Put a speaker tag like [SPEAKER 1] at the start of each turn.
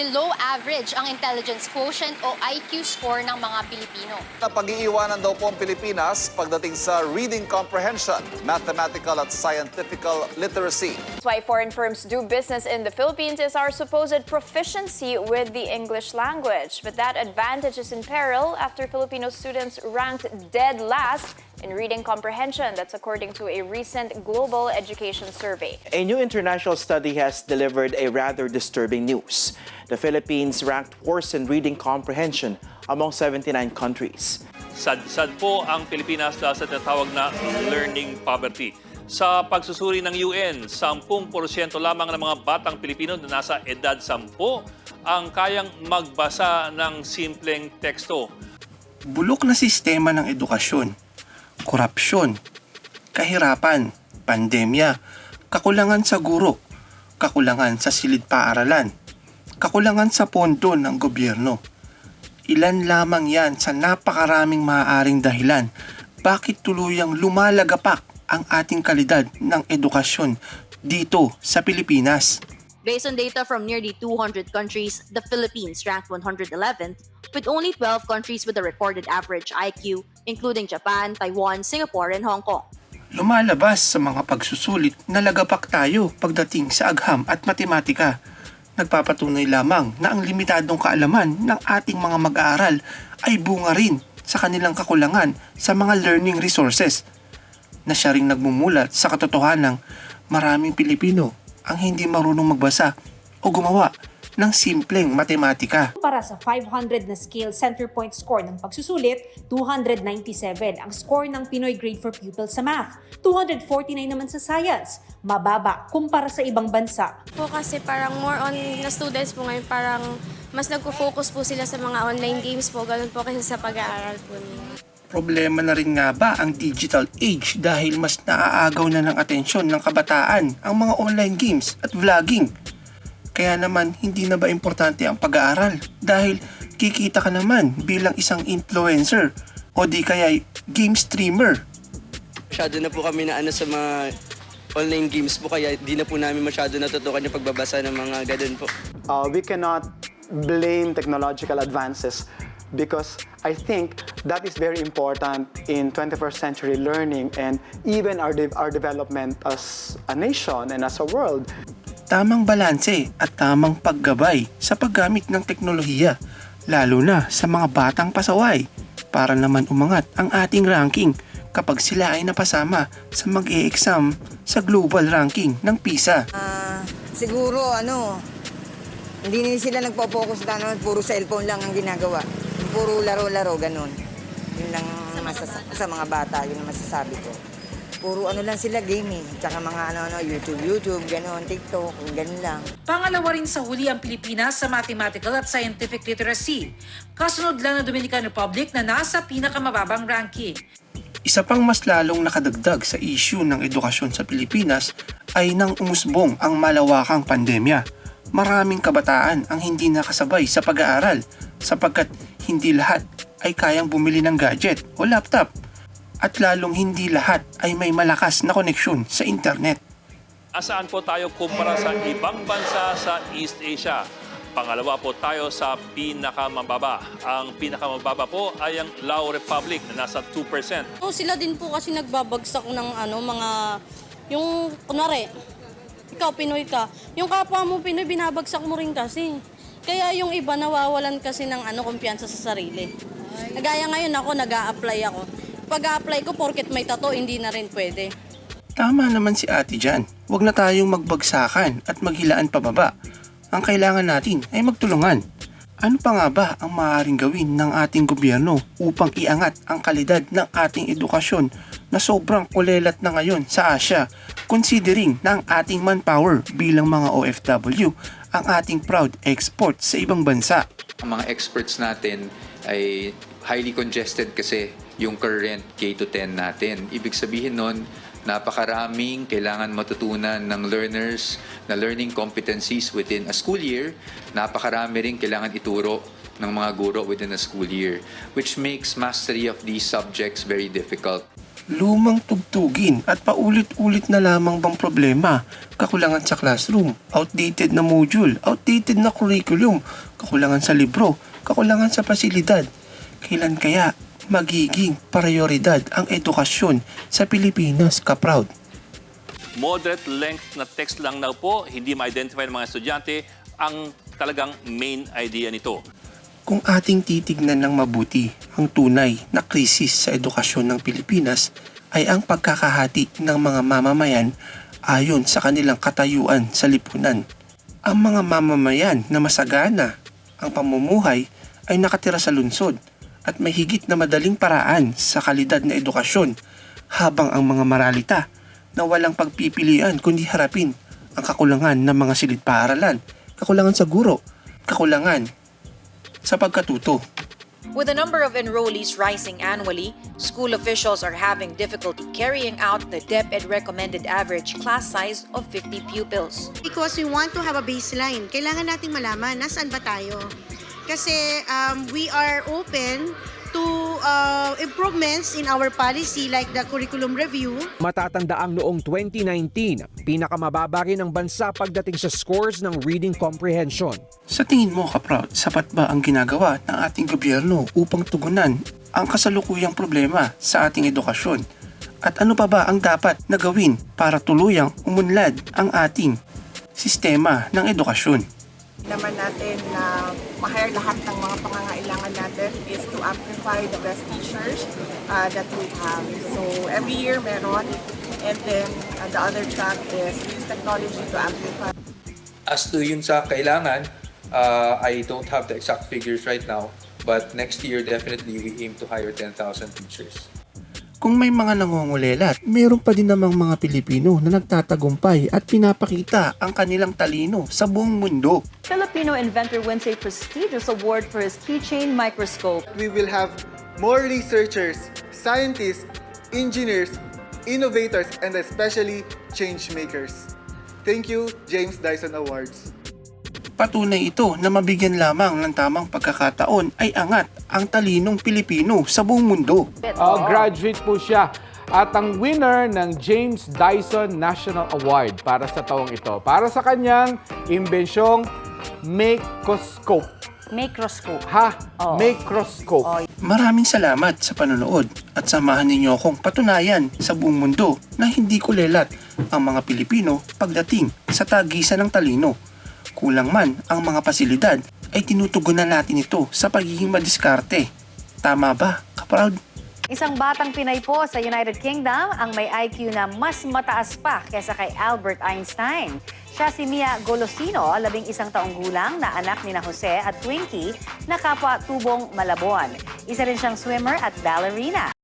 [SPEAKER 1] below average ang intelligence quotient o IQ score ng mga Pilipino.
[SPEAKER 2] Napag-iiwanan daw po ang Pilipinas pagdating sa reading comprehension, mathematical at scientifical literacy.
[SPEAKER 3] That's why foreign firms do business in the Philippines is our supposed proficiency with the English language. But that advantage is in peril after Filipino students ranked dead last in reading comprehension. That's according to a recent global education survey.
[SPEAKER 4] A new international study has delivered a rather disturbing news. The Philippines ranked worst in reading comprehension among 79 countries.
[SPEAKER 5] Sad-sad po ang Pilipinas dahil sa tinatawag na learning poverty. Sa pagsusuri ng UN, 10% lamang ng mga batang Pilipino na nasa edad 10 ang kayang magbasa ng simpleng teksto.
[SPEAKER 6] bulok na sistema ng edukasyon, korupsyon, kahirapan, pandemya, kakulangan sa guro, kakulangan sa silid paaralan, kakulangan sa pondo ng gobyerno. Ilan lamang yan sa napakaraming maaaring dahilan bakit tuluyang lumalagapak ang ating kalidad ng edukasyon dito sa Pilipinas.
[SPEAKER 7] Based on data from nearly 200 countries, the Philippines ranked 111th, with only 12 countries with a recorded average IQ, including Japan, Taiwan, Singapore, and Hong Kong.
[SPEAKER 6] Lumalabas sa mga pagsusulit na lagapak tayo pagdating sa agham at matematika. Nagpapatunay lamang na ang limitadong kaalaman ng ating mga mag-aaral ay bunga rin sa kanilang kakulangan sa mga learning resources na siya ring nagmumulat sa katotohanang maraming Pilipino ang hindi marunong magbasa o gumawa ng simpleng matematika.
[SPEAKER 8] Para sa 500 na scale center point score ng pagsusulit, 297 ang score ng Pinoy Grade for Pupils sa math, 249 naman sa science, mababa kumpara sa ibang bansa.
[SPEAKER 9] po kasi parang more on na students po ngayon parang mas nagko-focus po sila sa mga online games po, ganun po kasi sa pag-aaral po nila.
[SPEAKER 6] Problema na rin nga ba ang digital age dahil mas naaagaw na ng atensyon ng kabataan ang mga online games at vlogging? Kaya naman hindi na ba importante ang pag-aaral dahil kikita ka naman bilang isang influencer o di kaya game streamer.
[SPEAKER 10] Masyado na po kami na ano sa mga online games po kaya di na po namin masyado natutukan yung pagbabasa ng mga ganun po.
[SPEAKER 11] uh, we cannot blame technological advances because I think that is very important in 21st century learning and even our, de- our development as a nation and as a world.
[SPEAKER 6] Tamang balanse at tamang paggabay sa paggamit ng teknolohiya lalo na sa mga batang pasaway para naman umangat ang ating ranking kapag sila ay napasama sa mag-e-exam sa global ranking ng PISA.
[SPEAKER 12] siguro ano, hindi na sila nagpo-focus na ano, puro cellphone lang ang ginagawa. Puro laro-laro, ganun. Yun lang masasa- sa mga bata, yun ang masasabi ko. Puro ano lang sila gaming, tsaka mga ano-ano, YouTube, YouTube, ganun, TikTok, ganun lang.
[SPEAKER 8] Pangalawa rin sa huli ang Pilipinas sa mathematical at scientific literacy. Kasunod lang ng Dominican Republic na nasa pinakamababang ranking.
[SPEAKER 6] Isa pang mas lalong nakadagdag sa issue ng edukasyon sa Pilipinas ay nang umusbong ang malawakang pandemya. Maraming kabataan ang hindi nakasabay sa pag-aaral sapagkat hindi lahat ay kayang bumili ng gadget o laptop at lalong hindi lahat ay may malakas na koneksyon sa internet.
[SPEAKER 5] Asaan po tayo kumpara sa ibang bansa sa East Asia? Pangalawa po tayo sa pinakamababa. Ang pinakamababa po ay ang Lao Republic na nasa 2%.
[SPEAKER 9] So, sila din po kasi nagbabagsak ng ano, mga, yung, kunwari, ikaw Pinoy ka, yung kapwa mo Pinoy, binabagsak mo rin kasi. Kaya yung iba nawawalan kasi ng ano, kumpiyansa sa sarili. Gaya ngayon ako, nag apply ako. Pag apply ko, porket may tato, hindi na rin pwede.
[SPEAKER 6] Tama naman si ate dyan. Huwag na tayong magbagsakan at maghilaan pababa. Ang kailangan natin ay magtulungan. Ano pa nga ba ang maaaring gawin ng ating gobyerno upang iangat ang kalidad ng ating edukasyon na sobrang kulelat na ngayon sa Asia considering na ang ating manpower bilang mga OFW ang ating proud export sa ibang bansa.
[SPEAKER 13] Ang mga experts natin ay highly congested kasi yung current K-10 natin. Ibig sabihin nun, napakaraming kailangan matutunan ng learners na learning competencies within a school year. Napakarami rin kailangan ituro ng mga guro within a school year, which makes mastery of these subjects very difficult.
[SPEAKER 6] lumang tugtugin at paulit-ulit na lamang bang problema? Kakulangan sa classroom, outdated na module, outdated na curriculum, kakulangan sa libro, kakulangan sa pasilidad. Kailan kaya magiging prioridad ang edukasyon sa Pilipinas, ka-proud?
[SPEAKER 5] Moderate length na text lang daw po, hindi ma-identify ng mga estudyante ang talagang main idea nito.
[SPEAKER 6] Kung ating titignan ng mabuti, ang tunay na krisis sa edukasyon ng Pilipinas ay ang pagkakahati ng mga mamamayan ayon sa kanilang katayuan sa lipunan. Ang mga mamamayan na masagana ang pamumuhay ay nakatira sa lungsod at may higit na madaling paraan sa kalidad na edukasyon habang ang mga maralita na walang pagpipilian kundi harapin ang kakulangan ng mga silid paaralan, kakulangan sa guro, kakulangan sa pagkatuto.
[SPEAKER 14] With the number of enrollees rising annually, school officials are having difficulty carrying out the DepEd recommended average class size of 50 pupils.
[SPEAKER 15] Because we want to have a baseline. Kailangan nating malaman nasaan ba tayo. Kasi um, we are open to uh, improvements in our policy like the curriculum review.
[SPEAKER 16] Matatandaang noong 2019, pinakamababa rin ang bansa pagdating sa scores ng reading comprehension.
[SPEAKER 6] Sa tingin mo, kaproud, sapat ba ang ginagawa ng ating gobyerno upang tugunan ang kasalukuyang problema sa ating edukasyon? At ano pa ba ang dapat na gawin para tuluyang umunlad ang ating sistema ng edukasyon?
[SPEAKER 17] Naman natin na ma-hire lahat ng mga pangangailangan natin is to amplify the best teachers uh, that we have. So every year meron and then uh, the other track is use technology to amplify.
[SPEAKER 13] As to yun sa kailangan, uh, I don't have the exact figures right now, but next year definitely we aim to hire 10,000 teachers.
[SPEAKER 6] Kung may mga nangungulelat, meron pa din namang mga Pilipino na nagtatagumpay at pinapakita ang kanilang talino sa buong mundo.
[SPEAKER 18] Filipino inventor wins a prestigious award for his keychain microscope.
[SPEAKER 19] we will have more researchers, scientists, engineers, innovators, and especially change makers. Thank you, James Dyson Awards.
[SPEAKER 6] Patunay ito na mabigyan lamang ng tamang pagkakataon ay angat ang talinong Pilipino sa buong mundo.
[SPEAKER 20] Uh, graduate po siya at ang winner ng James Dyson National Award para sa taong ito. Para sa kanyang imbensyong microscope.
[SPEAKER 18] Microscope.
[SPEAKER 20] Ha? Microscope.
[SPEAKER 6] Maraming salamat sa panonood at samahan ninyo akong patunayan sa buong mundo na hindi kulelat ang mga Pilipino pagdating sa tagisan ng talino. Kulang man ang mga pasilidad ay tinutugunan natin ito sa pagiging madiskarte. Tama ba, kaproud?
[SPEAKER 18] Isang batang Pinay po sa United Kingdom ang may IQ na mas mataas pa kesa kay Albert Einstein. Siya si Mia Golosino, labing isang taong gulang na anak ni na Jose at Twinkie na kapwa tubong Malabon. Isa rin siyang swimmer at ballerina.